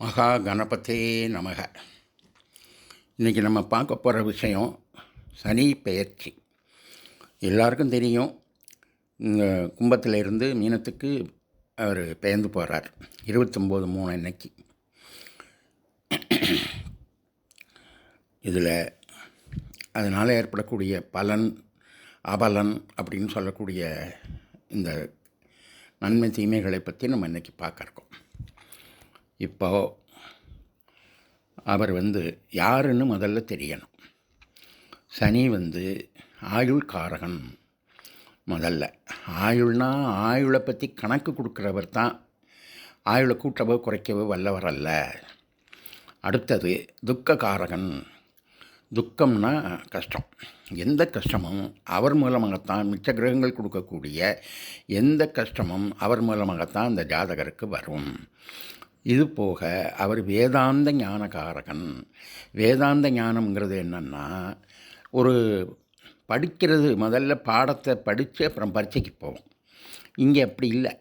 மகா கணபதே நமக. இன்றைக்கி நம்ம பார்க்க போகிற விஷயம் சனி பெயர்ச்சி. எல்லாருக்கும் தெரியும் இங்கே கும்பத்தில் இருந்து மீனத்துக்கு அவர் பெயர்ந்து போகிறார் இருபத்தொம்போது மூணு அன்னைக்கு. இதில் அதனால் ஏற்படக்கூடிய பலன் அபலன் அப்படின்னு சொல்லக்கூடிய இந்த நன்மை தீமைகளை பற்றி நம்ம இன்றைக்கி பார்க்க இருக்கோம். இப்போ அவர் வந்து யாருன்னு முதல்ல தெரியணும். சனி வந்து ஆயுள் காரகன் முதல்ல. ஆயுள்னா ஆயுளை பற்றி கணக்கு கொடுக்குறவர் தான். ஆயுளை கூட்டவோ குறைக்கவோ வல்லவர் அல்ல. அடுத்தது துக்க காரகன் துக்கம்னா கஷ்டம். எந்த கஷ்டமும் அவர் மூலமாகத்தான் மிச்ச கிரகங்கள் கொடுக்கக்கூடிய எந்த கஷ்டமும் அவர் மூலமாகத்தான் அந்த ஜாதகருக்கு வரும். இது போக அவர் வேதாந்த ஞானகாரகன். வேதாந்த ஞானம்ங்கிறது என்னென்னா ஒரு படிக்கிறது முதல்ல பாடத்தை படித்து அப்புறம் பரீட்சைக்கு போவோம். இங்கே அப்படி இல்லை.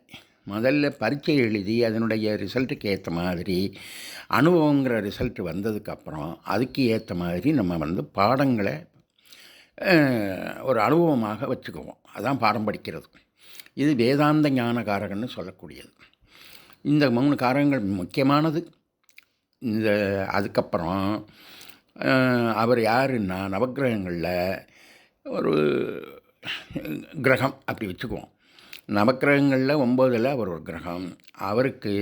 முதல்ல பரீட்சை எழுதி அதனுடைய ரிசல்ட்டுக்கு ஏற்ற மாதிரி அனுபவங்கிற ரிசல்ட் வந்ததுக்கப்புறம் அதுக்கு ஏற்ற மாதிரி நம்ம வந்து பாடங்களை ஒரு அனுபவமாக வச்சுக்குவோம். அதான் பாடம் படிக்கிறது. இது வேதாந்த ஞானகாரகன்னு சொல்லக்கூடியது. இந்த மூணு காரணங்கள் முக்கியமானது. இந்த அதுக்கப்புறம் அவர் யாருன்னா நவக்கிரகங்களில் ஒரு கிரகம் அப்படி வச்சுக்குவோம். நவக்கிரகங்களில் ஒம்போதில் அவர் ஒரு கிரகம். அவருக்கு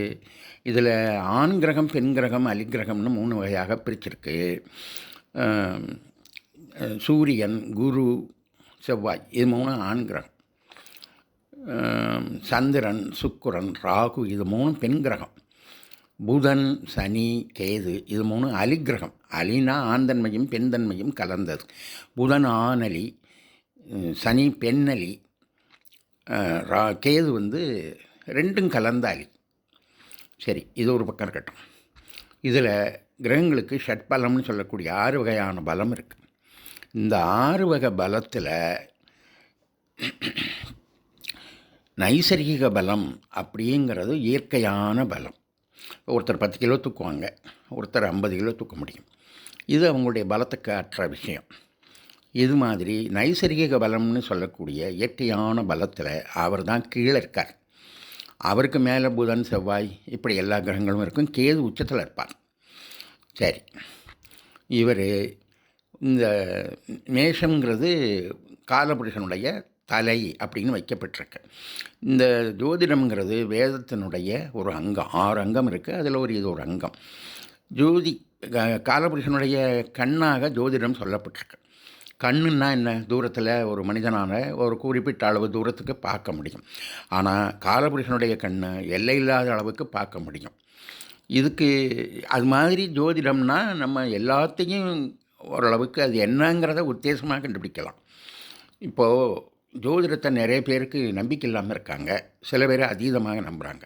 இதில் ஆண் கிரகம் பெண் கிரகம் அலிகிரகம்னு மூணு வகையாக பிரிச்சிருக்கு. சூரியன் குரு செவ்வாய் இது மூணு ஆண் கிரகம். சந்திரன் சுக்குரன் ராகு இது மூணு பெண் கிரகம். புதன் சனி கேது இது மூணு அலிகிரகம் அலினா ஆந்தன்மையும் பெண்தன்மையும் கலந்தது. புதன் ஆனலி சனி பெண்ணலி ரா கேது வந்து ரெண்டும் கலந்த அலி. சரி இது ஒரு பக்கம் இருக்கட்டும். இதில் கிரகங்களுக்கு ஷட்பலம்னு சொல்லக்கூடிய ஆறு வகையான பலம் இருக்குது இந்த ஆறு வகை பலத்தில் நைசர்கிக பலம் அப்படிங்கிறது இயற்கையான பலம். ஒருத்தர் பத்து கிலோ தூக்குவாங்க ஒருத்தர் ஐம்பது கிலோ தூக்க முடியும். இது அவங்களுடைய பலத்துக்கு அற்ற விஷயம். இது மாதிரி நைசர்கிக பலம்னு சொல்லக்கூடிய இயற்கையான பலத்தில் அவர் தான் கீழே இருக்கார். அவருக்கு மேலே புதன் செவ்வாய் இப்படி எல்லா கிரகங்களும் இருக்கும். கேது உச்சத்தில் இருப்பார். சரி. இவர் இந்த மேஷங்கிறது காலபுருஷனுடைய தலை அப்படின்னு வைக்கப்பட்டிருக்கு. இந்த ஜோதிடம்ங்கிறது வேதத்தினுடைய ஒரு அங்கம் ஆறு அங்கம் இருக்குது அதில் ஒரு இது ஒரு அங்கம். ஜோதி காலபுருஷனுடைய கண்ணாக ஜோதிடம் சொல்லப்பட்டிருக்கு. கண்ணுன்னா என்ன? தூரத்தில் ஒரு மனிதனான ஒரு குறிப்பிட்ட அளவு தூரத்துக்கு பார்க்க முடியும். ஆனால் காலபுருஷனுடைய கண்ணு எல்லையில்லாத அளவுக்கு பார்க்க முடியும். இதுக்கு அது மாதிரி ஜோதிடம்னா நம்ம எல்லாத்தையும் ஓரளவுக்கு அது என்னங்கிறத உத்தேசமாக கண்டுபிடிக்கலாம். இப்போது ஜோதிடத்தை நிறைய பேருக்கு நம்பிக்கை இல்லாமல் இருக்காங்க. சில பேர் அதீதமாக நம்புகிறாங்க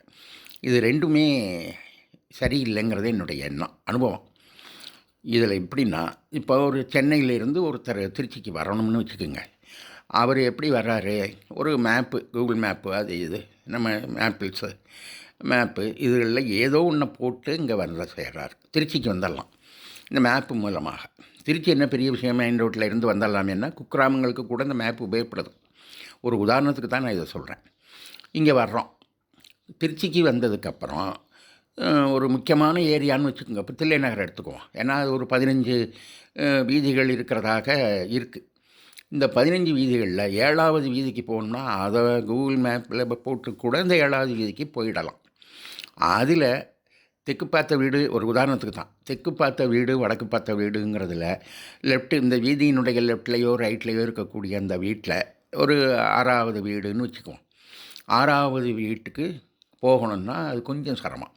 இது ரெண்டுமே சரியில்லைங்கிறது என்னுடைய எண்ணம் அனுபவம். இதில் எப்படின்னா இப்போ ஒரு சென்னையிலேருந்து ஒருத்தர் திருச்சிக்கு வரணும்னு வச்சுக்கோங்க. அவர் எப்படி வர்றாரு? ஒரு மேப்பு கூகுள் மேப்பு அது இது நம்ம மேப்பிள்ஸு மேப்பு இதுகளில் ஏதோ ஒன்று போட்டு இங்கே வர செய்கிறார் திருச்சிக்கு வந்துடலாம். இந்த மேப்பு மூலமாக. திருச்சி என்ன பெரிய விஷயம் மெயின் ரோட்டில் இருந்து வந்துடலாமேன்னா குக்கிராமங்களுக்கு கூட இந்த மேப் உபயோகப்படுது. ஒரு உதாரணத்துக்கு தான் நான் இதை சொல்கிறேன். இங்கே வர்றோம். திருச்சிக்கு வந்ததுக்கப்புறம் ஒரு முக்கியமான ஏரியான்னு வச்சுக்கோங்க. இப்போ தில்லை நகர் எடுத்துக்குவோம். ஏன்னா அது ஒரு பதினஞ்சு வீதிகள் இருக்கிறதாக இருக்குது இந்த பதினஞ்சு வீதிகளில் ஏழாவது வீதிக்கு போகணும்னா அதை கூகுள் மேப்பில் போட்டு கூட இந்த ஏழாவது வீதிக்கு போயிடலாம். அதில் தெற்கு பார்த்த வீடு ஒரு உதாரணத்துக்கு தான். தெற்கு பார்த்த வீடு வடக்கு பார்த்த வீடுங்கிறதுல லெஃப்ட்டு இந்த வீதியினுடைய லெஃப்ட்லேயோ ரைட்லேயோ இருக்கக்கூடிய அந்த வீட்டில் ஒரு ஆறாவது வீடுன்னு வச்சுக்குவோம். ஆறாவது வீட்டுக்கு போகணுன்னா அது கொஞ்சம் சிரமம்.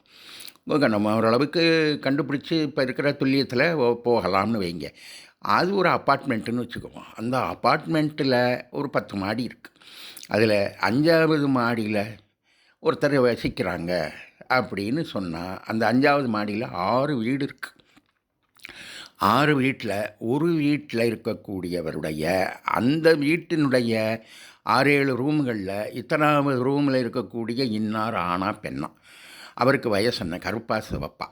நம்ம ஓரளவுக்கு கண்டுபிடிச்சி இப்போ இருக்கிற துல்லியத்தில் போகலாம்னு வைங்க. அது ஒரு அப்பார்ட்மெண்ட்டுன்னு வச்சுக்குவோம். அந்த அப்பார்ட்மெண்ட்டில் ஒரு பத்து மாடி இருக்குது அதில் அஞ்சாவது மாடியில் ஒருத்தர் வசிக்கிறாங்க அப்படின்னு சொன்னால் அந்த அஞ்சாவது மாடியில் ஆறு வீடு இருக்குது ஆறு வீட்டில் ஒரு வீட்டில் இருக்கக்கூடியவருடைய அந்த வீட்டினுடைய ஆறு ஏழு ரூம்களில் இத்தனாவது ரூமில் இருக்கக்கூடிய இன்னார் ஆனா பெண்ணா. அவருக்கு வயசு என்ன? கருப்பா சிவப்பா.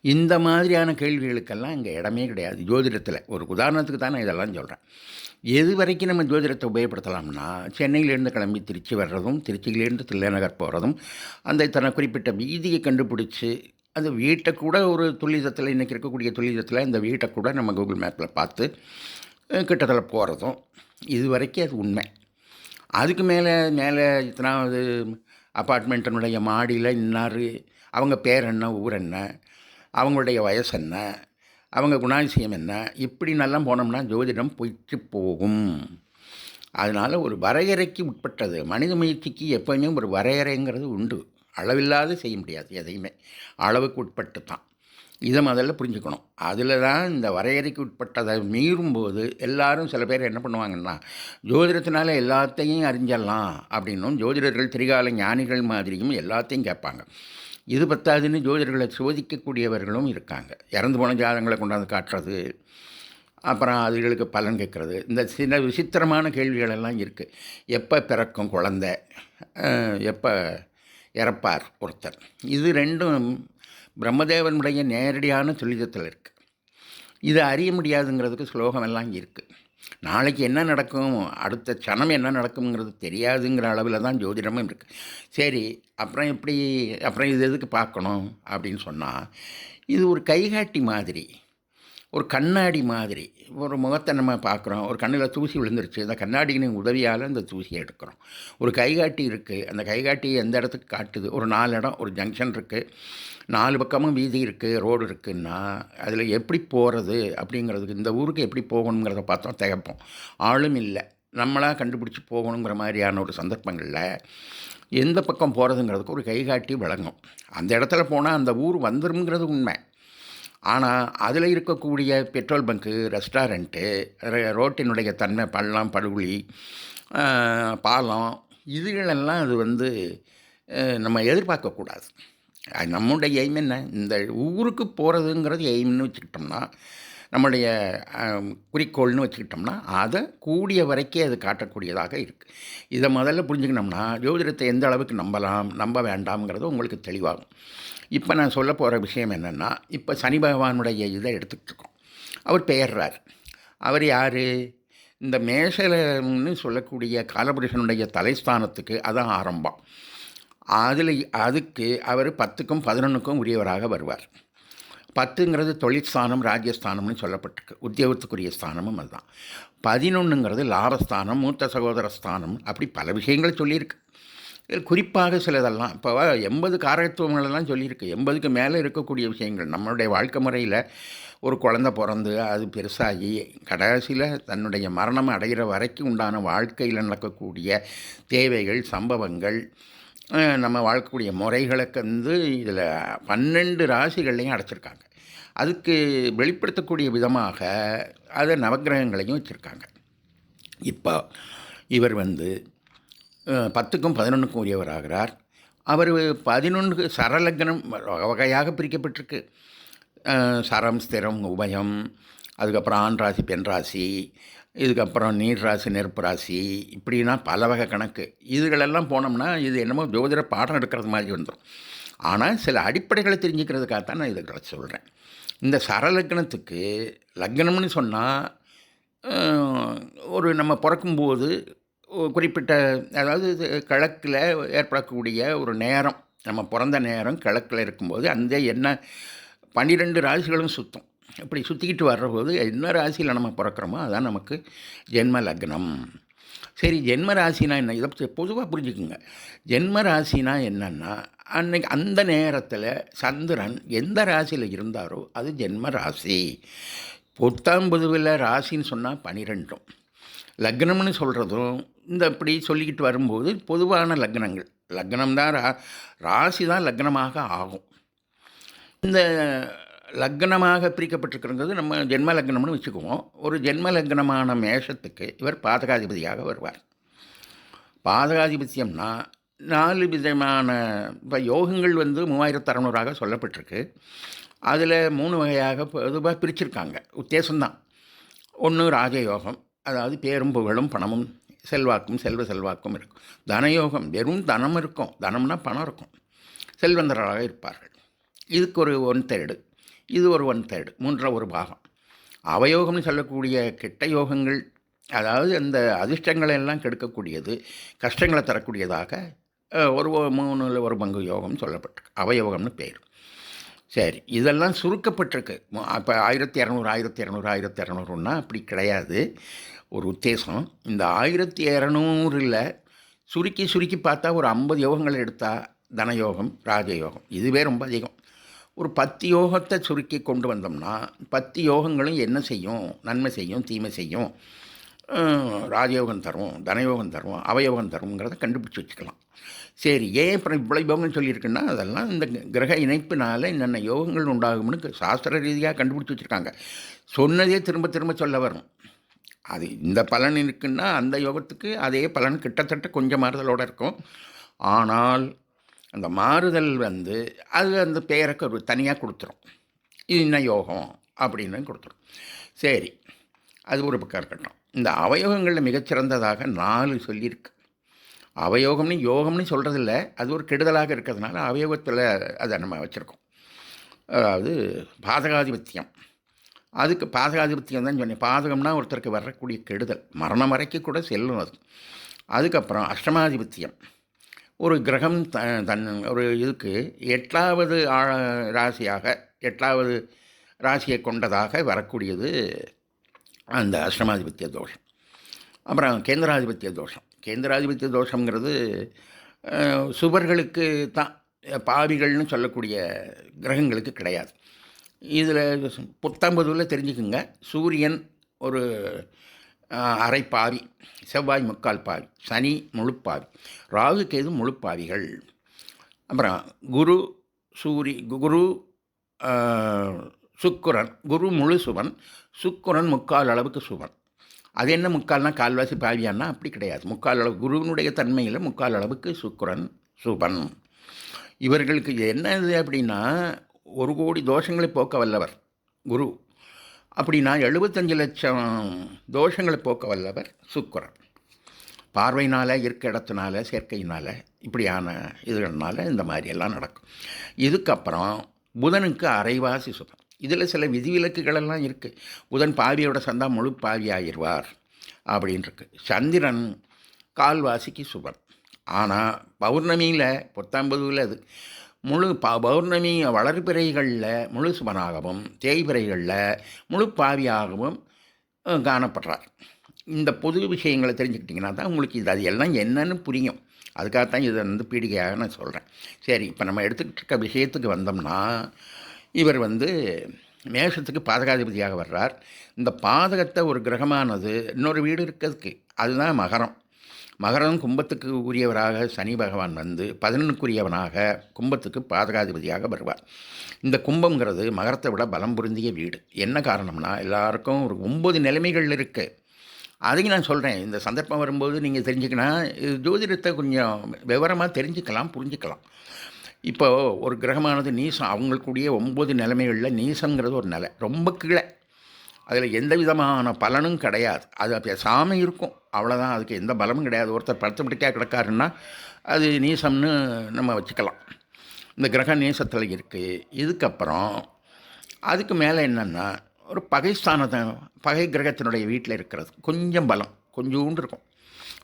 இந்த மாதிரியான கேள்விகளுக்கெல்லாம் இங்கே இடமே கிடையாது. ஜோதிடத்தில் ஒரு உதாரணத்துக்கு தான் நான் இதெல்லாம் சொல்கிறேன். எது வரைக்கும் நம்ம ஜோதிடத்தை உபயோகப்படுத்தலாம்னா சென்னையிலேருந்து கிளம்பி திருச்சி வர்றதும் திருச்சியிலேருந்து தில்லைநகர் போகிறதும் அந்த இத்தனை குறிப்பிட்ட வீதியை கண்டுபிடிச்சி அந்த வீட்டை கூட ஒரு துல்லிதத்தில் இன்றைக்கி இருக்கக்கூடிய துல்லிதத்தில் இந்த வீட்டை கூட நம்ம கூகுள் மேப்பில் பார்த்து கிட்டத்தில் போகிறதும் இது வரைக்கும் அது உண்மை. அதுக்கு மேலே மேலே இத்தனாவது அப்பார்ட்மெண்ட்டினுடைய மாடியில் இன்னார் அவங்க பேர் என்ன ஊர் என்ன அவங்களுடைய வயசு என்ன அவங்க குணாதிசயம் என்ன இப்படி நல்லா போனோம்னா ஜோதிடம் போயிட்டு போகும். அதனால் ஒரு வரையறைக்கு உட்பட்டது மனித முயற்சிக்கு எப்போயுமே ஒரு வரையறைங்கிறது உண்டு. அளவில்லாத செய்ய முடியாது எதையுமே. அளவுக்கு உட்பட்டு தான் இதை முதல்ல புரிஞ்சுக்கணும். அதில் தான் இந்த வரையறைக்கு உட்பட்டதை மீறும்போது எல்லாரும் சில பேர் என்ன பண்ணுவாங்கன்னா ஜோதிடத்தினால எல்லாத்தையும் அறிஞ்சிடலாம் அப்படின்னும் ஜோதிடர்கள் திரிகால ஞானிகள் மாதிரியும் எல்லாத்தையும் கேட்பாங்க. இது பத்தாதுன்னு ஜோதிடர்களை சோதிக்கக்கூடியவர்களும் இருக்காங்க. இறந்து போன ஜாதகங்களை கொண்டாந்து காட்டுறது அப்புறம் அதுகளுக்கு பலன் கேட்குறது இந்த சில விசித்திரமான கேள்விகளெல்லாம் இருக்குது எப்போ பிறக்கும் குழந்தை? எப்போ இறப்பார் ஒருத்தர். இது ரெண்டும் பிரம்மதேவனுடைய நேரடியான துல்லிதத்தில் இருக்குது இதை அறிய முடியாதுங்கிறதுக்கு ஸ்லோகம் எல்லாம் இருக்குது நாளைக்கு என்ன நடக்கும்? அடுத்த சனம் என்ன நடக்குங்கிறது தெரியாதுங்கிற அளவில் தான் ஜோதிடமும் இருக்குது சரி அப்புறம் எப்படி அப்புறம் இது எதுக்கு பார்க்கணும் அப்படின்னு சொன்னால் இது ஒரு கைகாட்டி மாதிரி. ஒரு கண்ணாடி மாதிரி ஒரு முகத்தை நம்ம பார்க்குறோம். ஒரு கண்ணில் தூசி விழுந்துருச்சு. அந்த கண்ணாடியின் உதவியால் அந்த தூசியை எடுக்கிறோம். ஒரு கைகாட்டி இருக்குது அந்த கைகாட்டி எந்த இடத்துக்கு காட்டுது? ஒரு நாலு இடம் ஒரு ஜங்ஷன் இருக்குது நாலு பக்கமும் வீதி இருக்குது ரோடு இருக்குன்னா அதில் எப்படி போகிறது அப்படிங்கிறதுக்கு இந்த ஊருக்கு எப்படி போகணுங்கிறத பார்த்தோம் திகப்போம். ஆளும் இல்லை. நம்மளாக கண்டுபிடிச்சி போகணுங்கிற மாதிரியான ஒரு சந்தர்ப்பங்களில் எந்த பக்கம் போகிறதுங்கிறதுக்கு ஒரு கைகாட்டி விளங்கும் அந்த இடத்துல போனால் அந்த ஊர் வந்துருங்கிறது உண்மை. ஆனால் அதில் இருக்கக்கூடிய பெட்ரோல் பங்க்கு ரெஸ்டாரண்ட்டு ரோட்டினுடைய தன்மை பள்ளம் படுகுழி பாலம் இதுகளெல்லாம் அது வந்து நம்ம எதிர்பார்க்கக்கூடாது. நம்முடைய எய்ம் என்ன? இந்த ஊருக்கு போகிறதுங்கிறது எய்ம்னு வச்சுக்கிட்டோம்னா நம்முடைய குறிக்கோள்னு வச்சுக்கிட்டோம்னா அதை கூடிய வரைக்கும் அது காட்டக்கூடியதாக இருக்குது இதை முதல்ல புரிஞ்சுக்கணும்னா ஜோதிடத்தை எந்த அளவுக்கு நம்பலாம் நம்ப வேண்டாம்ங்கிறது உங்களுக்கு தெளிவாகும். இப்போ நான் சொல்ல போகிற விஷயம் என்னென்னா இப்போ சனி பகவானுடைய இதை எடுத்துக்கிட்டுருக்கோம். அவர் பெயர்றார். அவர் யார்? இந்த மேஷலன்னு சொல்லக்கூடிய காலபுருஷனுடைய தலைஸ்தானத்துக்கு அதான் ஆரம்பம். அதில் அதுக்கு அவர் பத்துக்கும் பதினொன்றுக்கும் உரியவராக வருவார். பத்துங்கிறது தொழிற்ஸ்தானம் ராஜ்யஸ்தானம்னு சொல்லப்பட்டிருக்கு. உத்தியோகத்துக்குரிய ஸ்தானமும் அதுதான். பதினொன்றுங்கிறது லாபஸ்தானம் மூத்த சகோதர ஸ்தானம் அப்படி பல விஷயங்கள் சொல்லியிருக்கு. குறிப்பாக சிலதெல்லாம் இப்போ எண்பது காரகத்துவங்களெல்லாம் சொல்லியிருக்கு. எண்பதுக்கு மேலே இருக்கக்கூடிய விஷயங்கள். நம்மளுடைய வாழ்க்கை முறையில் ஒரு குழந்தை பிறந்து அது பெருசாகி கடைசியில் தன்னுடைய மரணம் அடைகிற வரைக்கும் உண்டான வாழ்க்கையில் நடக்கக்கூடிய தேவைகள் சம்பவங்கள் நம்ம வாழக்கூடிய முறைகளுக்கு வந்து இதில் பன்னெண்டு ராசிகள்லையும் அடைச்சிருக்காங்க. அதுக்கு வெளிப்படுத்தக்கூடிய விதமாக அதை நவக்கிரகங்களையும் வச்சுருக்காங்க. இப்போ இவர் வந்து பத்துக்கும் பதினொன்றுக்கும் உரியவராகிறார் அவர் பதினொன்று சரலக்னம் வகை வகையாக பிரிக்கப்பட்டிருக்கு. சரம் ஸ்திரம் உபயம் அதுக்கப்புறம் ஆண் ராசி பெண் ராசி இதுக்கப்புறம் நீர் ராசி நெருப்பு ராசி இப்படின்னா பல வகை கணக்கு. இதுகளெல்லாம் போனோம்னா இது என்னமோ ஜோதிட பாடம் எடுக்கிறது மாதிரி வந்துடும் ஆனால் சில அடிப்படைகளை தெரிஞ்சுக்கிறதுக்காக தான் நான் இதுகளை சொல்கிறேன் இந்த சரலக்னத்துக்கு லக்னம்னு சொன்னால் ஒரு நம்ம பிறக்கும்போது குறிப்பிட்ட அதாவது இது கிழக்கில் ஏற்படக்கூடிய ஒரு நேரம் நம்ம பிறந்த நேரம் கிழக்கில் இருக்கும்போது அந்த என்ன பன்னிரெண்டு ராசிகளும் சுத்தம். இப்படி சுற்றிக்கிட்டு வர்றபோது என்ன ராசியில் நம்ம பிறக்கிறோமோ அதான் நமக்கு ஜென்ம லக்னம். சரி ஜென்ம ராசினா என்ன? இதை பொதுவாக புரிஞ்சுக்குங்க. ஜென்ம ராசினா என்னன்னா அன்னைக்கு அந்த நேரத்தில் சந்திரன் எந்த ராசியில் இருந்தாரோ அது ஜென்ம ராசி. பொத்தாம் பொதுவில் ராசின்னு சொன்னால் பனிரெண்டும். லக்னம்னு சொல்கிறதும் இந்த இப்படி சொல்லிக்கிட்டு வரும்போது பொதுவான லக்னங்கள். லக்னம் தான் ரா ராசி தான் லக்னமாக ஆகும். இந்த லக்னமாக பிரிக்கப்பட்டிருக்கிறது. நம்ம ஜென்ம லக்னம்னு வச்சுக்குவோம். ஒரு ஜென்ம லக்னமான மேஷத்துக்கு இவர் பாதகாதிபதியாக வருவார். பாதகாதிபத்தியம்னா நாலு விதமான இப்போ யோகங்கள் வந்து மூவாயிரத்து அறநூறாக சொல்லப்பட்டிருக்கு. அதில் மூணு வகையாக பொதுவாக பிரிச்சிருக்காங்க. உத்தேசம்தான். ஒன்று ராஜயோகம் அதாவது பேரும் புகழும் பணமும் செல்வாக்கும் செல்வ செல்வாக்கும் இருக்கும். தனயோகம் வெறும் தனம் இருக்கும். தனம்னா பணம் இருக்கும். செல்வந்தராக இருப்பார்கள். இதுக்கு ஒரு ஒன் தேர்டு இது ஒரு ஒன் தேர்டு மூன்றாக ஒரு பாகம். அவயோகம்னு சொல்லக்கூடிய கெட்ட யோகங்கள் அதாவது அந்த அதிர்ஷ்டங்களை எல்லாம் கெடுக்கக்கூடியது கஷ்டங்களை தரக்கூடியதாக ஒரு மூணில் மூணுல ஒரு பங்கு யோகம் சொல்லப்பட்டிருக்கு. அவயோகம்னு பேர். சரி இதெல்லாம் சுருக்கப்பட்டிருக்கு. அப்போ ஆயிரத்தி இரநூறு ஆயிரத்தி இரநூறு ஆயிரத்தி இரநூறுன்னா அப்படி கிடையாது. ஒரு உத்தேசம். இந்த ஆயிரத்தி இரநூறில் சுருக்கி சுருக்கி பார்த்தா ஒரு ஐம்பது யோகங்கள் எடுத்தால் தனயோகம் ராஜயோகம். இதுவே ரொம்ப அதிகம். ஒரு பத்து யோகத்தை சுருக்கி கொண்டு வந்தோம்னா பத்து யோகங்களும் என்ன செய்யும்? நன்மை செய்யும் தீமை செய்யும்? ராஜயோகம் தரும் தனயோகம் தரும் அவயோகம் தரும்ங்கிறத கண்டுபிடிச்சி வச்சுக்கலாம். சரி ஏன் அப்புறம் இவ்வளோ யோகம் சொல்லியிருக்குன்னா அதெல்லாம் இந்த கிரக இணைப்பினால் என்னென்ன யோகங்கள் உண்டாகும்னு சாஸ்திர ரீதியாக கண்டுபிடிச்சி வச்சுருக்காங்க. சொன்னதே திரும்ப திரும்ப சொல்ல வரும். அது இந்த பலன் இருக்குன்னா அந்த யோகத்துக்கு அதே பலன் கிட்டத்தட்ட கொஞ்சம் மாறுதலோடு இருக்கும். ஆனால் அந்த மாறுதல் வந்து அது அந்த பெயருக்கு ஒரு தனியாக கொடுத்துரும். இது என்ன யோகம் அப்படின்னு கொடுத்துரும். சரி அது ஒரு பக்கம் இருக்கட்டும். இந்த அவயோகங்களில் மிகச்சிறந்ததாக நாலு சொல்லியிருக்கு. அவயோகம்னு யோகம்னு சொல்கிறதில்ல அது ஒரு கெடுதலாக இருக்கிறதுனால அவயோகத்தில் அதை நம்ம வச்சுருக்கோம். அதாவது பாதகாதிபத்தியம். அதுக்கு பாதகாதிபத்தியம் தான் சொன்னேன். பாதகம்னா ஒருத்தருக்கு வரக்கூடிய கெடுதல். மரணம் வரைக்கும் கூட செல்லும் அது. அதுக்கப்புறம் அஷ்டமாதிபத்தியம். ஒரு கிரகம் த தன் ஒரு இதுக்கு எட்டாவது ஆ- ராசியாக எட்டாவது ராசியை கொண்டதாக வரக்கூடியது அந்த அஷ்டமாதிபத்திய தோஷம். அப்புறம் கேந்திராதிபத்திய தோஷம். கேந்திராதிபத்திய தோஷங்கிறது சுவர்களுக்கு தான் பாவிகள்னு சொல்லக்கூடிய கிரகங்களுக்கு கிடையாது. இதில் புத்தம்பதுல தெரிஞ்சுக்குங்க. சூரியன் ஒரு அரைப்பாவி அரை செவ்வாய் முக்கால் பாவி சனி முழுப்பாவி ராகு கேது முழுப்பாவிகள் அப்புறம் குரு சூரி குரு சுக்குரன் குரு முழு சுவன் சுக்குரன் முக்கால் அளவுக்கு சுவன். அது என்ன முக்கால்னா கால்வாசி பாவியான்னா அப்படி கிடையாது. முக்கால் அளவு குருவினுடைய தன்மையில் முக்கால் அளவுக்கு சுக்குரன் சுபன் இவர்களுக்கு என்ன இது அப்படின்னா ஒரு கோடி தோஷங்களை போக்க வல்லவர் குரு. அப்படின்னா எழுபத்தஞ்சு லட்சம் தோஷங்களை போக்க வல்லவர் சுக்கரன். பார்வையினால் இருக்க இடத்தினால சேர்க்கையினால் இப்படியான இதுகள்னால இந்த மாதிரியெல்லாம் நடக்கும். இதுக்கப்புறம் புதனுக்கு அரைவாசி சுகம். இதில் சில விதிவிலக்குகள் எல்லாம் இருக்குது புதன் பாவியோட சந்தா முழு பாவியாகிடுவார் அப்படின்ருக்கு. அப்படின்னு இருக்கு சந்திரன் கால்வாசிக்கு சுபன் ஆனால் பௌர்ணமியில் பத்தொன்பதுல அது. முழு ப பௌர்ணமி வளர்பிறைகளில் முழு சுபனாகவும் தேய்பிறைகளில் முழு பாவியாகவும் காணப்படுறார். இந்த பொது விஷயங்களை தெரிஞ்சுக்கிட்டிங்கன்னா தான் உங்களுக்கு இது அது எல்லாம் என்னன்னு புரியும். அதுக்காகத்தான் இதை வந்து பீடிகையாக நான் சொல்கிறேன் சரி இப்போ நம்ம எடுத்துக்கிட்டு இருக்க விஷயத்துக்கு வந்தோம்னா இவர் வந்து மேஷத்துக்கு பாதகாதிபதியாக வர்றார். இந்த பாதகத்தை ஒரு கிரகமானது இன்னொரு வீடு இருக்கிறதுக்கு அதுதான் மகரம். மகரம் கும்பத்துக்கு உரியவராக சனி பகவான் வந்து பதினொன்றுக்குரியவனாக கும்பத்துக்கு பாதகாதிபதியாக வருவார். இந்த கும்பங்கிறது மகரத்தை விட பலம் பொருந்திய வீடு. என்ன காரணம்னா எல்லாருக்கும் ஒரு ஒம்பது நிலைமைகள் இருக்குது அதையும் நான் சொல்கிறேன் இந்த சந்தர்ப்பம் வரும்போது நீங்கள் தெரிஞ்சுக்கணும். இது ஜோதிடத்தை கொஞ்சம் விவரமாக தெரிஞ்சுக்கலாம் புரிஞ்சுக்கலாம். இப்போ ஒரு கிரகமானது நீசம் அவங்களுக்குடைய ஒம்பது நிலைமைகளில் நீசங்கிறது ஒரு நிலை. ரொம்ப கீழே. அதில் எந்த விதமான பலனும் கிடையாது. அது பேசாமல் இருக்கும். அவ்வளோதான் அதுக்கு எந்த பலமும் கிடையாது. ஒருத்தர் படுத்தபடிக்காக கிடக்காருன்னா அது நீசம்னு நம்ம வச்சுக்கலாம். இந்த கிரக நீசத்தில் இருக்குது இதுக்கப்புறம் அதுக்கு மேலே என்னென்னா ஒரு பகைஸ்தானத்தை பகை கிரகத்தினுடைய வீட்டில் இருக்கிறது. கொஞ்சம் பலம். கொஞ்சோண்டு இருக்கும்.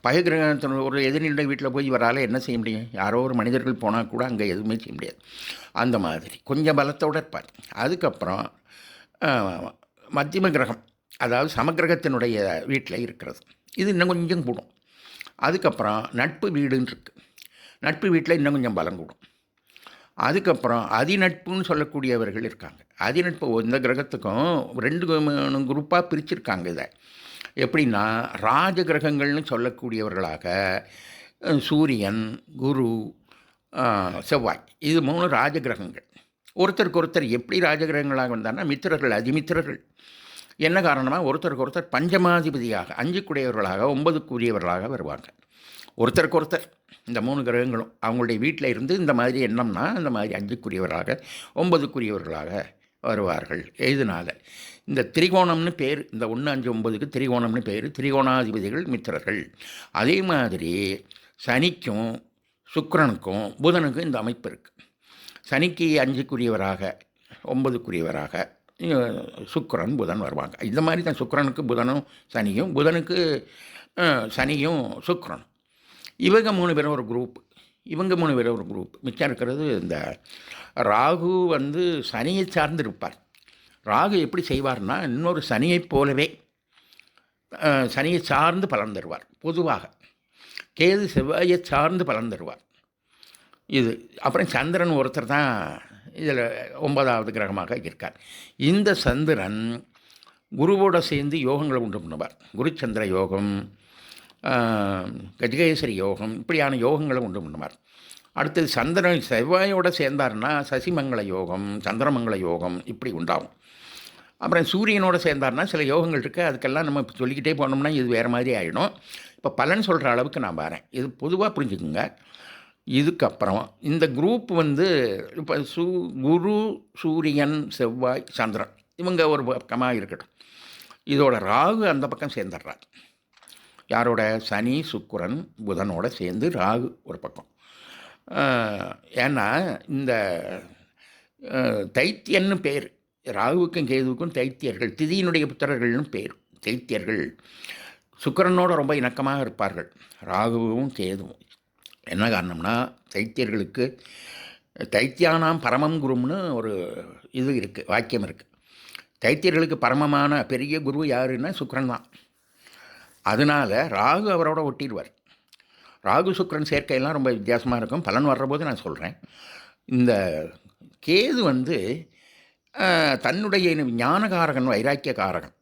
பகை கிரகத்தினுடைய ஒரு எதிரினுடைய வீட்டில் போய் இவரால் என்ன செய்ய முடியும்? யாரோ ஒரு மனிதர்கள் போனால் கூட அங்கே எதுவுமே செய்ய முடியாது. அந்த மாதிரி. கொஞ்சம் பலத்தோடு இருப்பார். அதுக்கப்புறம் மத்தியம கிரகம் அதாவது சமக்கிரகத்தினுடைய வீட்டில் இருக்கிறது. இது இன்னும் கொஞ்சம் கூடும். அதுக்கப்புறம் நட்பு வீடுன்னு இருக்குது நட்பு வீட்டில் இன்னும் கொஞ்சம் பலம் கூடும். அதுக்கப்புறம் அதிநட்புன்னு சொல்லக்கூடியவர்கள் இருக்காங்க. அதிநட்பு இந்த கிரகத்துக்கும் ரெண்டு குரூப்பாக பிரிச்சிருக்காங்க இதை. எப்படின்னா ராஜ கிரகங்கள்னு சொல்லக்கூடியவர்களாக சூரியன் குரு செவ்வாய். இது மூணு ராஜ கிரகங்கள். ஒருத்தருக்கு ஒருத்தர் எப்படி ராஜகிரகங்களாக வந்தார்னா மித்திரர்கள் அதிமித்திரர்கள். என்ன காரணமாக ஒருத்தருக்கு ஒருத்தர் பஞ்சமாதிபதியாக அஞ்சுக்குடையவர்களாக ஒன்பதுக்குரியவர்களாக வருவாங்க. ஒருத்தருக்கு ஒருத்தர் இந்த மூணு கிரகங்களும் அவங்களுடைய வீட்டில் இருந்து இந்த மாதிரி எண்ணம்னா இந்த மாதிரி அஞ்சுக்குரியவராக ஒன்பதுக்குரியவர்களாக வருவார்கள். எதுனால? இந்த திரிகோணம்னு பேர் இந்த ஒன்று அஞ்சு ஒன்பதுக்கு திரிகோணம்னு பேர் திரிகோணாதிபதிகள் மித்திரர்கள். அதே மாதிரி சனிக்கும் சுக்கரனுக்கும் புதனுக்கும் இந்த அமைப்பு இருக்குது சனிக்கு அஞ்சுக்குரியவராக ஒன்பதுக்குரியவராக சுக்கரன் புதன் வருவாங்க. இந்த மாதிரி தான் சுக்கரனுக்கு புதனும் சனியும் புதனுக்கு சனியும் சுக்கிரன் இவங்க மூணு பேரும் ஒரு குரூப் இவங்க மூணு பேரும் ஒரு குரூப் மிச்சம் இருக்கிறது இந்த ராகு வந்து சனியை சார்ந்து இருப்பார் ராகு எப்படி செய்வார்னா இன்னொரு சனியைப் போலவே சனியை சார்ந்து பலன் தருவார். பொதுவாக கேது செவ்வாயை சார்ந்து பலன் தருவார். இது அப்புறம் சந்திரன் ஒருத்தர் தான் இதில் ஒன்பதாவது கிரகமாக இருக்கார். இந்த சந்திரன் குருவோட சேர்ந்து யோகங்களை உண்டு பண்ணுவார். குருச்சந்திர யோகம் கஜகேசரி யோகம் இப்படியான யோகங்களை உண்டு பண்ணுவார். அடுத்தது சந்திரன் செவ்வாயோடு சேர்ந்தார்னா சசிமங்கல யோகம் சந்திரமங்கல யோகம் இப்படி உண்டாகும். அப்புறம் சூரியனோட சேர்ந்தார்னா சில யோகங்கள் இருக்குது அதுக்கெல்லாம் நம்ம சொல்லிக்கிட்டே போனோம்னா இது வேறு மாதிரி ஆகிடும் இப்போ பலன் சொல்கிற அளவுக்கு நான் வரேன். இது பொதுவாக புரிஞ்சுக்குங்க. இதுக்கப்புறம் இந்த குரூப் வந்து இப்போ சு குரு சூரியன் செவ்வாய் சந்திரன் இவங்க ஒரு பக்கமாக இருக்கட்டும். இதோட ராகு அந்த பக்கம் சேர்ந்துடுறார். யாரோட? சனி சுக்கரன் புதனோட சேர்ந்து ராகு ஒரு பக்கம். ஏன்னா இந்த தைத்தியன்னு பேர். ராகுவுக்கும் கேதுவுக்கும் தைத்தியர்கள் திதியினுடைய புத்திரர்கள்னு பேர். தைத்தியர்கள் சுக்கிரனோட ரொம்ப இணக்கமாக இருப்பார்கள். ராகுவும் கேதுவும். என்ன காரணம்னா தைத்தியர்களுக்கு தைத்தியானாம் பரமம் குரும்னு ஒரு இது இருக்குது வாக்கியம் இருக்குது தைத்தியர்களுக்கு பரமமான பெரிய குரு யாருன்னா சுக்ரன் தான். அதனால் ராகு அவரோட ஒட்டிடுவார். ராகு சுக்கிரன் சேர்க்கையெல்லாம் ரொம்ப வித்தியாசமாக இருக்கும். பலன் வர்றபோது நான் சொல்கிறேன் இந்த கேது வந்து தன்னுடைய ஞானகாரகன் வைராக்கிய காரகன்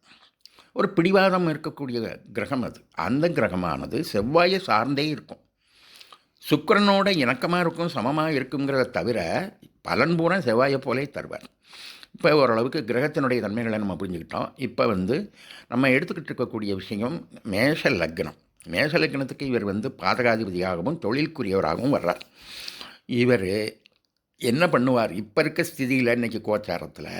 ஒரு பிடிவாதம் இருக்கக்கூடிய கிரகம் அது. அந்த கிரகமானது செவ்வாயை சார்ந்தே இருக்கும். சுக்கரனோட இணக்கமாக இருக்கும் சமமாக இருக்குங்கிறத தவிர பலன் பூரா செவ்வாயை போலே தருவார். இப்போ ஓரளவுக்கு கிரகத்தினுடைய தன்மைகளை நம்ம புரிஞ்சுக்கிட்டோம். இப்போ வந்து நம்ம எடுத்துக்கிட்டு இருக்கக்கூடிய விஷயம் மேஷ லக்னம். மேஷ லக்னத்துக்கு இவர் வந்து பாதகாதிபதியாகவும் தொழிலுக்குரியவராகவும் வர்றார். இவர் என்ன பண்ணுவார்? இப்போ இருக்க ஸ்திதியில் இன்றைக்கி கோச்சாரத்தில்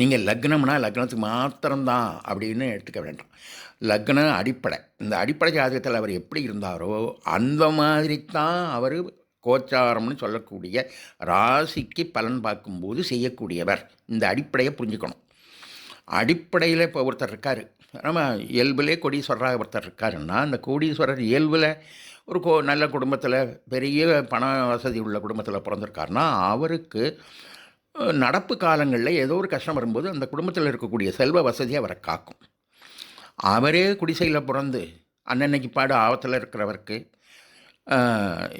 நீங்கள் லக்னம்னா லக்னத்துக்கு மாத்திரம்தான் அப்படின்னு எடுத்துக்க வேண்டாம். லக்னம் அடிப்படை. இந்த அடிப்படை ஜாதகத்தில் அவர் எப்படி இருந்தாரோ அந்த மாதிரி தான் அவர் கோச்சாரம்னு சொல்லக்கூடிய ராசிக்கு பலன் பார்க்கும்போது செய்யக்கூடியவர். இந்த அடிப்படையை புரிஞ்சுக்கணும். அடிப்படையில் இப்போ ஒருத்தர் இருக்கார். நம்ம இயல்பிலே கோடீஸ்வரராக ஒருத்தர் இருக்காருன்னா அந்த கோடீஸ்வரர் இயல்பில் ஒரு கோ நல்ல குடும்பத்தில் பெரிய பண வசதி உள்ள குடும்பத்தில் பிறந்திருக்காருன்னா அவருக்கு நடப்பு காலங்களில் ஏதோ ஒரு கஷ்டம் வரும்போது அந்த குடும்பத்தில் இருக்கக்கூடிய செல்வ வசதி அவரை காக்கும். அவரே குடிசையில் பிறந்து அன்னன்னைக்கு பாடு ஆபத்தில் இருக்கிறவருக்கு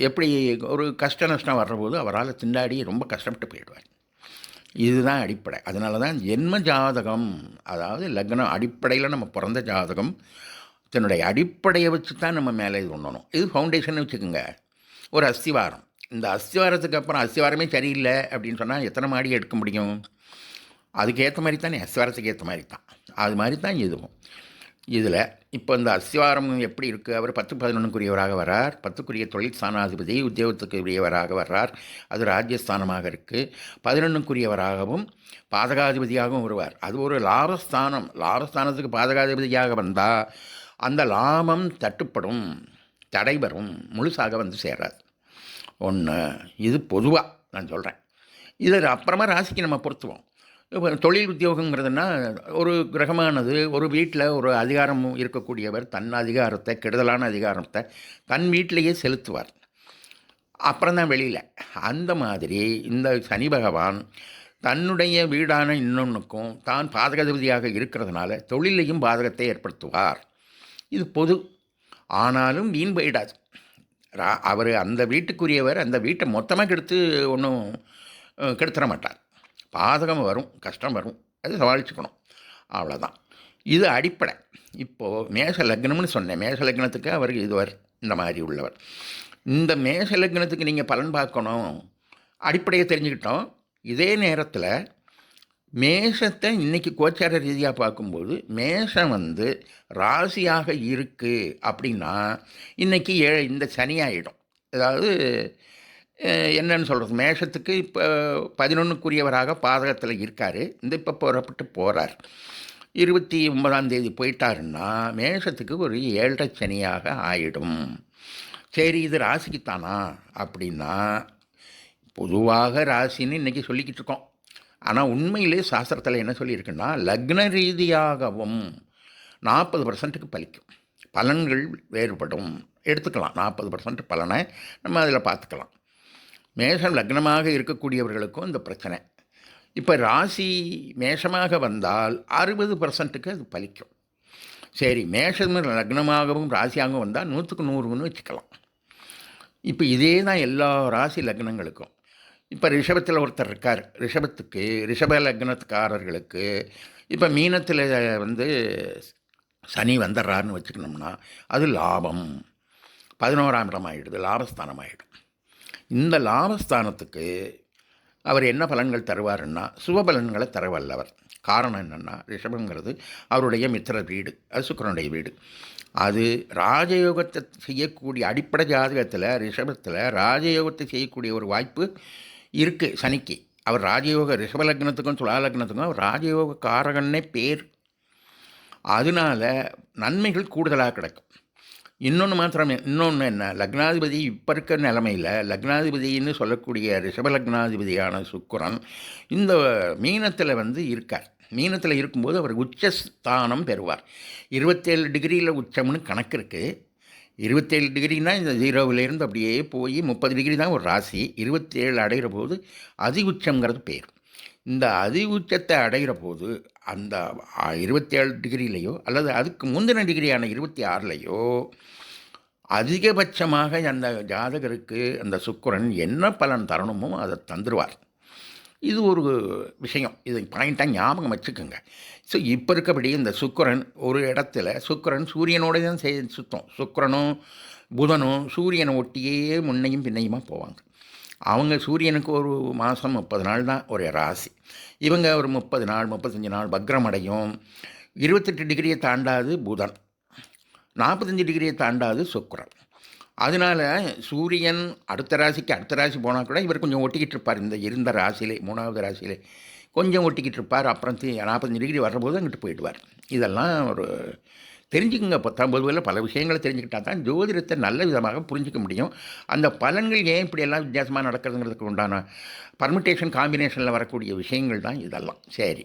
எப்படி ஒரு கஷ்ட நஷ்டம் வர்றபோது அவரால் திண்டாடி ரொம்ப கஷ்டப்பட்டு போயிடுவார். இதுதான் அடிப்படை. அதனால தான் ஜென்ம ஜாதகம் அதாவது லக்னம் அடிப்படையில் நம்ம பிறந்த ஜாதகம் தன்னுடைய அடிப்படையை வச்சு தான் நம்ம மேலே இது பண்ணணும். இது ஃபவுண்டேஷன் வச்சுக்கோங்க. ஒரு அஸ்திவாரம். இந்த அஸ்திவாரத்துக்கு அப்புறம் அஸ்திவாரமே சரியில்லை அப்படின்னு சொன்னால் எத்தனை மாடி எடுக்க முடியும்? அதுக்கேற்ற மாதிரி தானே அஸ்திவாரத்துக்கு ஏற்ற மாதிரி தான் அது மாதிரி தான் இதுவும். இதில் இப்போ இந்த அஸ்திவாரம் எப்படி இருக்குது? அவர் பத்து பதினொன்றுக்குரியவராக வர்றார். பத்துக்குரிய தொழில் ஸ்தானாதிபதி உத்தியோகத்துக்கு உரியவராக வர்றார். அது ராஜ்யஸ்தானமாக இருக்குது. பதினொன்றுக்குரியவராகவும் பாதகாதிபதியாகவும் வருவார். அது ஒரு லாபஸ்தானம். லாபஸ்தானத்துக்கு பாதகாதிபதியாக வந்தால் அந்த லாபம் தட்டுப்படும் தடைபெறும் முழுசாக வந்து சேராது ஒன்று இது பொதுவாக நான் சொல்கிறேன். இதில் அப்புறமா ராசிக்கு நம்ம பொருத்துவோம். தொழில் உத்தியோகங்கிறதுனா ஒரு கிரகமானது ஒரு வீட்டில் ஒரு அதிகாரம் இருக்கக்கூடியவர் தன் அதிகாரத்தை கெடுதலான அதிகாரத்தை தன் வீட்டிலேயே செலுத்துவார். அப்புறம் தான் வெளியில். அந்த மாதிரி இந்த சனி பகவான் தன்னுடைய வீடான இன்னொன்றுக்கும் தான் பாதகதிபதியாக இருக்கிறதுனால தொழிலையும் பாதகத்தை ஏற்படுத்துவார். இது பொது. ஆனாலும் வீண் போயிடாது. ரா- அவர் அந்த வீட்டுக்குரியவர் அந்த வீட்டை மொத்தமாக கெடுத்து ஒன்றும் கெடுத்துட மாட்டார். பாதகம் வரும் கஷ்டம் வரும். அது சமாளிச்சுக்கணும். அவ்வளோதான் இது அடிப்படை. இப்போது மேஷ லக்னம்னு சொன்னேன். மேஷ லக்னத்துக்கு அவர் இதுவர் இந்த மாதிரி உள்ளவர். இந்த மேஷ லக்னத்துக்கு நீங்கள் பலன் பார்க்கணும். அடிப்படையை தெரிஞ்சுக்கிட்டோம். இதே நேரத்தில் மேஷத்தை இன்றைக்கி கோச்சார ரீதியாக பார்க்கும்போது மேஷம் வந்து ராசியாக இருக்குது அப்படின்னா இன்றைக்கி ஏ இந்த சனி அதாவது என்னன்னு சொல்கிறது மேஷத்துக்கு இப்போ பதினொன்றுக்குரியவராக பாதகத்தில் இருக்கார். இந்த இப்போ புறப்பட்டு போகிறார் இருபத்தி ஒன்பதாம் தேதி போயிட்டாருன்னா மேஷத்துக்கு ஒரு ஏழரை சனியாக ஆயிடும். சரி இது ராசிக்குத்தானா அப்படின்னா பொதுவாக ராசின்னு இன்றைக்கி சொல்லிக்கிட்டு இருக்கோம். ஆனால் உண்மையிலே சாஸ்திரத்தில் என்ன சொல்லியிருக்குன்னா லக்ன ரீதியாகவும் நாற்பது பர்சன்ட்டுக்கு பலிக்கும். பலன்கள் வேறுபடும். எடுத்துக்கலாம். நாற்பது பர்சன்ட் பலனை நம்ம அதில் பார்த்துக்கலாம். மேஷம் லக்னமாக இருக்கக்கூடியவர்களுக்கும் இந்த பிரச்சனை. இப்போ ராசி மேஷமாக வந்தால் அறுபது பர்சன்ட்டுக்கு அது பலிக்கும். சரி மேஷம் லக்னமாகவும் ராசியாகவும் வந்தால் நூற்றுக்கு நூறுன்னு வச்சுக்கலாம். இப்போ இதே தான் எல்லா ராசி லக்னங்களுக்கும். இப்போ ரிஷபத்தில் ஒருத்தர் இருக்கார். ரிஷபத்துக்கு ரிஷப லக்னத்துக்காரர்களுக்கு இப்போ மீனத்தில் வந்து சனி வந்துடுறாருன்னு வச்சுக்கணும்னா அது லாபம். பதினோராம் இடம் ஆகிடுது லாபஸ்தானம் ஆகிடும் இந்த லாபஸ்தானத்துக்கு அவர் என்ன பலன்கள் தருவாருன்னா சுபபலன்களை தரவல்லவர் காரணம் என்னென்னா ரிஷபங்கிறது அவருடைய மித்திர வீடு அது சுக்கரனுடைய வீடு. அது ராஜயோகத்தை செய்யக்கூடிய அடிப்படை ஜாதகத்தில் ரிஷபத்தில் ராஜயோகத்தை செய்யக்கூடிய ஒரு வாய்ப்பு இருக்குது சனிக்கு. அவர் ராஜயோக ரிஷப லக்னத்துக்கும் துலா லக்னத்துக்கும் அவர் ராஜயோக காரகன்னே பேர். அதனால நன்மைகள் கூடுதலாக கிடைக்கும். இன்னொன்று மாத்திரம் இன்னொன்று என்ன? லக்னாதிபதி இப்போ இருக்கிற நிலமையில் லக்னாதிபதினு சொல்லக்கூடிய ரிஷபலக்னாதிபதியான சுக்கரன் இந்த மீனத்தில் வந்து இருக்கார். மீனத்தில் இருக்கும்போது அவர் உச்சஸ்தானம் பெறுவார். இருபத்தேழு டிகிரியில் உச்சம்னு கணக்கு இருக்குது இருபத்தேழு டிகிரினா இந்த ஜீரோவிலேருந்து அப்படியே போய் முப்பது டிகிரி தான் ஒரு ராசி. இருபத்தேழு அடைகிற போது அதி உச்சங்கிறது பேர். இந்த அதி உச்சத்தை அடைகிற போது அந்த இருபத்தேழு டிகிரியிலையோ அல்லது அதுக்கு முந்தின டிகிரியான இருபத்தி ஆறுலையோ அதிகபட்சமாக அந்த ஜாதகருக்கு அந்த சுக்கரன் என்ன பலன் தரணுமோ அதை தந்துடுவார் இது ஒரு விஷயம். இது பாயிண்ட்டாக ஞாபகம் வச்சுக்கோங்க. ஸோ இப்போ இருக்கபடி இந்த சுக்கரன் ஒரு இடத்துல சுக்கரன் சூரியனோட தான் சே சுத்தம். சுக்கரனும் புதனும் சூரியனை ஒட்டியே முன்னையும் பின்னையுமா போவாங்க. அவங்க சூரியனுக்கு ஒரு மாதம் முப்பது நாள் தான் ஒரு ராசி. இவங்க ஒரு முப்பது நாள் முப்பத்தஞ்சு நாள் பக்ரமடையும் இருபத்தெட்டு டிகிரியை தாண்டாது புதன். நாற்பத்தஞ்சு டிகிரியை தாண்டாது சுக்கரன். அதனால் சூரியன் அடுத்த ராசிக்கு அடுத்த ராசி போனால் கூட இவர் கொஞ்சம் ஒட்டிக்கிட்டு இருப்பார். இந்த இருந்த ராசியிலே மூணாவது ராசியிலே கொஞ்சம் ஒட்டிக்கிட்டு இருப்பார். அப்புறம் நாற்பத்தஞ்சு டிகிரி வரும்போது அங்கிட்டு போயிடுவார். இதெல்லாம் ஒரு தெரிஞ்சுக்குங்க. பத்தாம் பொதுவில் பல விஷயங்களை தெரிஞ்சுக்கிட்டா தான் ஜோதிடத்தை நல்ல விதமாக புரிஞ்சிக்க முடியும். அந்த பலன்கள் ஏன் இப்படியெல்லாம் வித்தியாசமாக நடக்கிறதுங்கிறதுக்கு உண்டான பர்மிட்டேஷன் காம்பினேஷனில் வரக்கூடிய விஷயங்கள் தான் இதெல்லாம். சரி.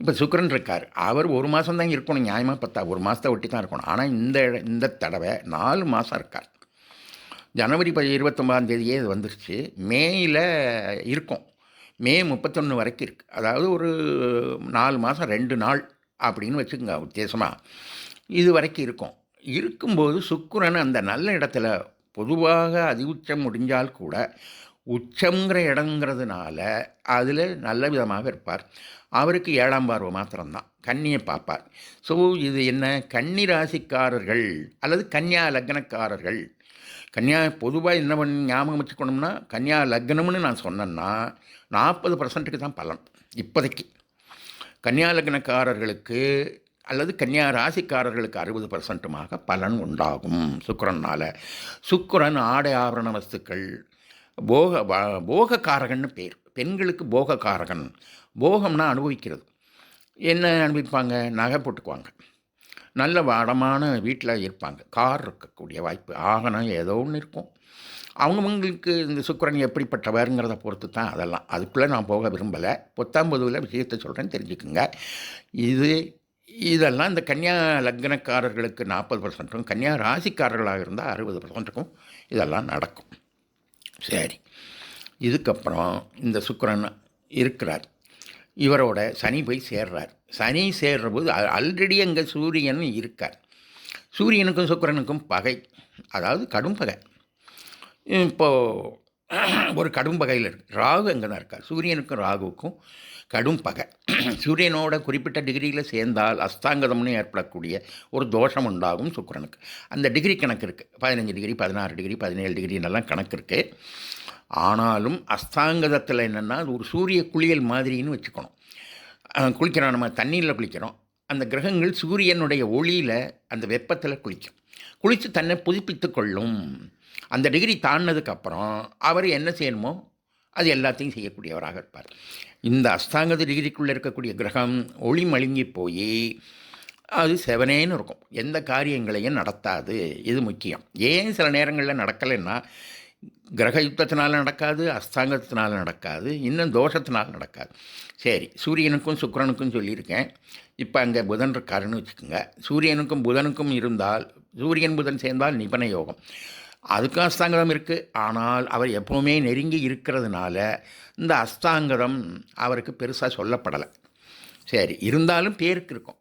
இப்போ சுக்கரன் இருக்கார். அவர் ஒரு மாதம் தான் இருக்கணும். நியாயமாக பார்த்தா ஒரு மாதத்தை ஒட்டி தான் இருக்கணும். ஆனால் இந்த இந்த தடவை நாலு மாதம் இருக்கார். ஜனவரி ப இருபத்தொம்பதாம் தேதியே இது வந்துருச்சு. மேயில் இருக்கும். மே முப்பத்தொன்று வரைக்கும் இருக்குது அதாவது ஒரு நாலு மாதம் ரெண்டு நாள் அப்படின்னு வச்சுக்கோங்க வித்தியாசமாக இது வரைக்கும் இருக்கும். இருக்கும்போது சுக்கரன் அந்த நல்ல இடத்துல பொதுவாக அதி உச்சம் முடிஞ்சால் கூட உச்சங்கிற இடங்கிறதுனால அதில் நல்ல விதமாக இருப்பார். அவருக்கு ஏழாம் பார்வை மாத்திரம்தான். கன்னியை பார்ப்பார். ஸோ இது என்ன? கன்னி ராசிக்காரர்கள் அல்லது கன்னியா லக்னக்காரர்கள். கன்னியா பொதுவாக என்ன பண்ணி ஞாபகம் வச்சுக்கணும்னா கன்னியா லக்னம்னு நான் சொன்னேன்னா நாற்பது பர்சன்ட்டுக்கு தான் பலன் இப்போதைக்கு. கன்னியா லக்னக்காரர்களுக்கு அல்லது கன்னியா ராசிக்காரர்களுக்கு அறுபது பர்சன்ட்டுமாக பலன் உண்டாகும். சுக்கரனால். சுக்கரன் ஆடை ஆபரண வஸ்துக்கள் போக போகக்காரகன்னு பேர். பெண்களுக்கு போகக்காரகன். போகம்னா அனுபவிக்கிறது. என்ன அனுபவிப்பாங்க? நகை போட்டுக்குவாங்க. நல்ல வடமான வீட்டில் இருப்பாங்க. கார் இருக்கக்கூடிய வாய்ப்பு. ஆகணும் ஏதோ ஒன்று இருக்கும். அவங்கவுங்களுக்கு இந்த சுக்கரன் எப்படிப்பட்டவருங்கிறத பொறுத்து தான் அதெல்லாம். அதுக்குள்ளே நான் போக விரும்பலை. புத்தாம்பதுவில் விஷயத்தை சொல்கிறேன் தெரிஞ்சுக்குங்க. இது இதெல்லாம் இந்த கன்னியா லக்னக்காரர்களுக்கு நாற்பது பர்சன்ட்டும் கன்னியா ராசிக்காரர்களாக இருந்தால் அறுபது பர்சன்ட்டுக்கும் இதெல்லாம் நடக்கும். சரி. இதுக்கப்புறம் இந்த சுக்கரன் இருக்கிறார். இவரோட சனி போய் சேர்றார். சனி சேர்றபோது ஆல்ரெடி அங்கே சூரியன் இருக்கார். சூரியனுக்கும் சுக்கரனுக்கும் பகை. அதாவது கடும் பகை. இப்போது ஒரு கடும் பகையில் இருக்கு. ராகு அங்கே தான் இருக்கார். சூரியனுக்கும் ராகுவுக்கும் கடும் பகை. சூரியனோட குறிப்பிட்ட டிகிரியில் சேர்ந்தால் அஸ்தாங்கதம்னு ஏற்படக்கூடிய ஒரு தோஷம் உண்டாகும் சுக்கரனுக்கு. அந்த டிகிரி கணக்கு இருக்குது பதினஞ்சு டிகிரி பதினாறு டிகிரி பதினேழு டிகிரின்னெல்லாம் கணக்கு இருக்குது ஆனாலும் அஸ்தாங்கதத்தில் என்னென்னா ஒரு சூரிய குளியல் மாதிரின்னு வச்சுக்கணும். குளிக்கிறோம் நம்ம தண்ணீரில் குளிக்கிறோம். அந்த கிரகங்கள் சூரியனுடைய ஒளியில் அந்த வெப்பத்தில் குளிக்கும். குளித்து தன்னை புதுப்பித்து கொள்ளும். அந்த டிகிரி தாண்டினதுக்கப்புறம் அவர் என்ன செய்யணுமோ அது எல்லாத்தையும் செய்யக்கூடியவராக இருப்பார். இந்த அஸ்தாங்கத டிகிரிக்குள்ளே இருக்கக்கூடிய கிரகம் ஒளி மழுங்கி போய் அது செவனேன்னு இருக்கும். எந்த காரியங்களையும் நடத்தாது. இது முக்கியம். ஏன் சில நேரங்களில் நடக்கலைன்னா கிரக யுத்தத்தினால் நடக்காது அஸ்தாங்கத்தினால் நடக்காது இன்னும் தோஷத்தினால் நடக்காது. சரி சூரியனுக்கும் சுக்கிரனுக்கும் சொல்லியிருக்கேன். இப்போ அங்கே புதன் இருக்காருன்னு வச்சுக்கோங்க. சூரியனுக்கும் புதனுக்கும் இருந்தால் சூரியன் புதன் சேர்ந்தால் நிபன யோகம். அதுக்கும் அஸ்தாங்கதம் இருக்குது ஆனால் அவர் எப்போவுமே நெருங்கி இருக்கிறதுனால இந்த அஸ்தாங்கதம் அவருக்கு பெருசாக சொல்லப்படலை. சரி இருந்தாலும் பேருக்கு இருக்கும்.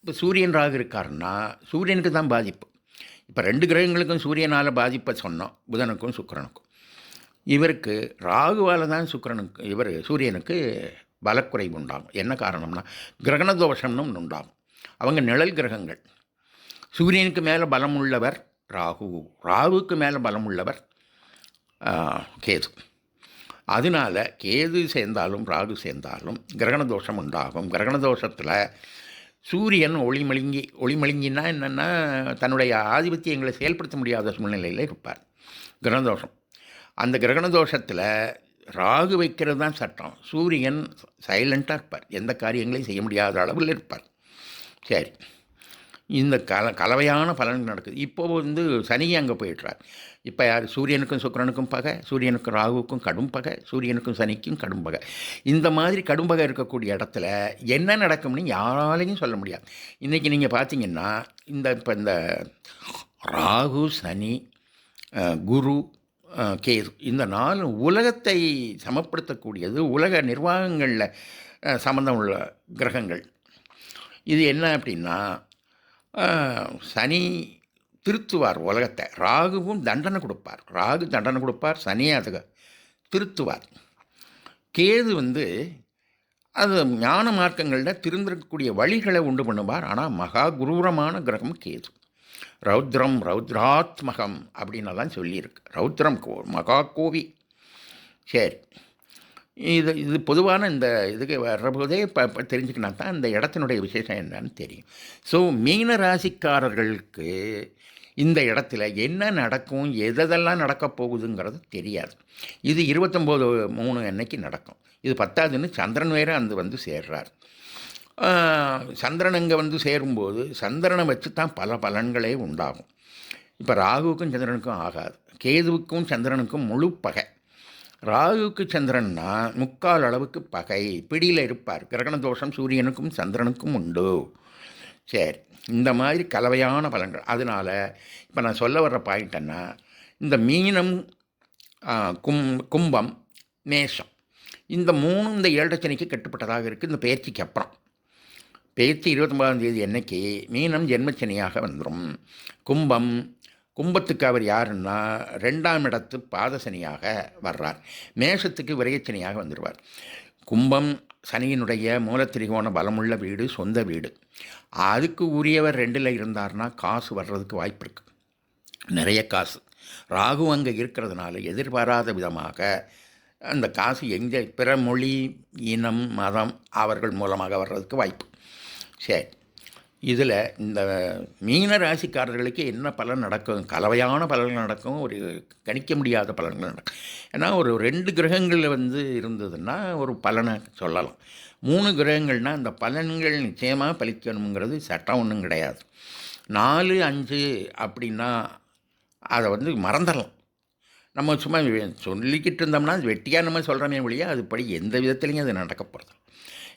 இப்போ சூரியன் ராகு இருக்காருன்னா சூரியனுக்கு தான் பாதிப்பு. இப்போ ரெண்டு கிரகங்களுக்கும் சூரியனால் பாதிப்பை சொன்னோம். புதனுக்கும் சுக்கரனுக்கும். இவருக்கு ராகுவால் தான் சுக்கரனுக்கு இவர் சூரியனுக்கு பலக்குறைவு உண்டாகும். என்ன காரணம்னா கிரகண தோஷம்னு ஒன்று உண்டாகும். அவங்க நிழல் கிரகங்கள். சூரியனுக்கு மேலே பலம் உள்ளவர் ராகு ராகுக்கு மேலே பலம் உள்ளவர் கேது. அதனால கேது சேர்ந்தாலும் ராகு சேர்ந்தாலும் கிரகண தோஷம் உண்டாகும். கிரகண தோஷத்தில் சூரியன் ஒளிமழுங்கி ஒளிமழுங்கினா என்னென்னா தன்னுடைய ஆதிபத்தியங்களை செயல்படுத்த முடியாத சூழ்நிலையில் இருப்பார். கிரகண தோஷம் அந்த கிரகண தோஷத்தில் ராகு வைக்கிறது தான் சட்டம். சூரியன் சைலண்ட்டாக இருப்பார். எந்த காரியங்களையும் செய்ய முடியாத அளவில் இருப்பார். சரி. இந்த கல கலவையான பலன்கள் நடக்குது. இப்போ வந்து சனி அங்கே போயிடுறார். இப்போ யார்? சூரியனுக்கும் சுக்கிரனுக்கும் பகை சூரியனுக்கும் ராகுவுக்கும் கடும் பகை சூரியனுக்கும் சனிக்கும் கடும் பகை. இந்த மாதிரி கடும் பகை இருக்கக்கூடிய இடத்துல என்ன நடக்கும்னு யாராலையும் சொல்ல முடியாது. இன்றைக்கி நீங்கள் பார்த்தீங்கன்னா இந்த இப்போ இந்த ராகு சனி குரு கேது இந்த நாலு உலகத்தை சமப்படுத்தக்கூடியது உலக நிர்வாகங்களில் சம்மந்தம் உள்ள கிரகங்கள். இது என்ன அப்படின்னா சனி திருத்துவார் உலகத்தை. ராகுவும் தண்டனை கொடுப்பார். ராகு தண்டனை கொடுப்பார் சனி அதை திருத்துவார். கேது வந்து அது ஞான மார்க்கங்களில் திருந்திருக்கக்கூடிய வழிகளை உண்டு பண்ணுவார். ஆனால் மகா குரூரமான கிரகம் கேது. ரௌத்ரம் ரௌத்ராத்மகம் அப்படின்னெல்லாம் சொல்லியிருக்கு. ரௌத்ரம் கோ மகா கோவி. சரி. இது இது பொதுவான இந்த இதுக்கு வர்றபோதே இப்போ இப்போ தெரிஞ்சுக்கினா தான் இந்த இடத்தினுடைய விசேஷம் என்னன்னு தெரியும். ஸோ மீன ராசிக்காரர்களுக்கு இந்த இடத்துல என்ன நடக்கும் எதெல்லாம் நடக்க போகுதுங்கிறது தெரியாது. இது இருபத்தொம்போது மூணு அன்னைக்கு நடக்கும். இது பத்தாதுன்னு சந்திரன் வேறு அந்த வந்து சேர்றார். சந்திரன் அங்கே வந்து சேரும்போது சந்திரனை வச்சு தான் பல பலன்களே உண்டாகும். இப்போ ராகுவுக்கும் சந்திரனுக்கும் ஆகாது. கேதுவுக்கும் சந்திரனுக்கும் முழு பகை. ராகுவுக்கு சந்திரன்னா முக்கால் அளவுக்கு பகை பிடியில் இருப்பார். கிரகண தோஷம் சூரியனுக்கும் சந்திரனுக்கும் உண்டு. சரி இந்த மாதிரி கலவையான பலன்கள். அதனால் இப்போ நான் சொல்ல வர்ற பாயிண்ட்னா இந்த மீனம் கும் கும்பம் மேஷம் இந்த மூணும் இந்த ஏழச்சனைக்கு கட்டுப்பட்டதாக இருக்குது இந்த பயிற்சிக்கு அப்புறம். பேச்சு இருபத்தொம்பதாம் தேதி என்னைக்கு மீனம் ஜென்மச்சனியாக வந்துடும் கும்பம் கும்பத்துக்கு அவர் யாருன்னா ரெண்டாம் இடத்து பாதசனியாக வர்றார். மேஷத்துக்கு விரயச்சனியாக வந்துடுவார் கும்பம் சனியினுடைய மூலத்திரிகோண பலமுள்ள வீடு சொந்த வீடு. அதுக்கு உரியவர் ரெண்டில் இருந்தார்னா காசு வர்றதுக்கு வாய்ப்பு இருக்குது நிறைய காசு. ராகு அங்கே இருக்கிறதுனால எதிர்பாராத விதமாக அந்த காசு எங்கே பிற மொழி இனம் மதம் அவர்கள் மூலமாக வர்றதுக்கு வாய்ப்பு. சரி. இதில் இந்த மீன ராசிக்காரர்களுக்கு என்ன பலன் நடக்கும்? கலவையான பலன்கள் நடக்கும் ஒரு கணிக்க முடியாத பலன்கள் நடக்கும். ஏன்னா ஒரு ரெண்டு கிரகங்கள் வந்து இருந்ததுன்னா ஒரு பலனை சொல்லலாம். மூணு கிரகங்கள்னால் அந்த பலன்கள் நிச்சயமாக பலிக்கணுங்கிறது சட்டம் ஒன்றும் கிடையாது. நாலு அஞ்சு அப்படின்னா அதை வந்து மறந்துடலாம். நம்ம சும்மா சொல்லிக்கிட்டு இருந்தோம்னா அது வெட்டியாக நம்ம சொல்கிறோமே ஒழிய அதுபடி எந்த விதத்துலேயும் அது நடக்க போகிறது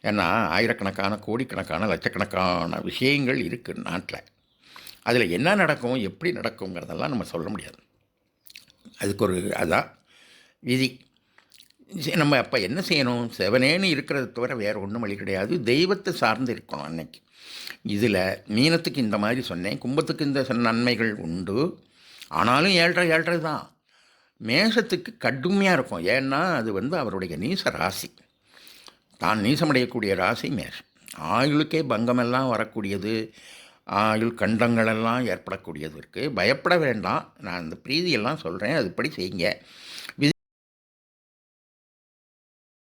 ஏன்னா ஆயிரக்கணக்கான கோடிக்கணக்கான லட்சக்கணக்கான விஷயங்கள் இருக்குது நாட்டில். அதில் என்ன நடக்கும் எப்படி நடக்குங்கிறதெல்லாம் நம்ம சொல்ல முடியாது. அதுக்கு ஒரு அதான் விதி. நம்ம அப்போ என்ன செய்யணும்? செவனேன்னு இருக்கிறத தவிர வேறு ஒன்றும் வழி கிடையாது. தெய்வத்தை சார்ந்து இருக்கணும் அன்னைக்கு. இதில் மீனத்துக்கு இந்த மாதிரி சொன்னேன். கும்பத்துக்கு இந்த நன்மைகள் உண்டு. ஆனாலும் ஏழ்ரை ஏழ்ரை தான் மேஷத்துக்கு கடுமையாக இருக்கும். ஏன்னா அது வந்து அவருடைய நீச ராசி. தான் நீசமடையக்கூடிய ராசி மேஷம். ஆயுளுக்கே பங்கமெல்லாம் வரக்கூடியது ஆயுள் கண்டங்களெல்லாம் ஏற்படக்கூடியது இருக்குது பயப்பட வேண்டாம். நான் இந்த பிரீதியெல்லாம் சொல்கிறேன் அதுபடி செய்யுங்க.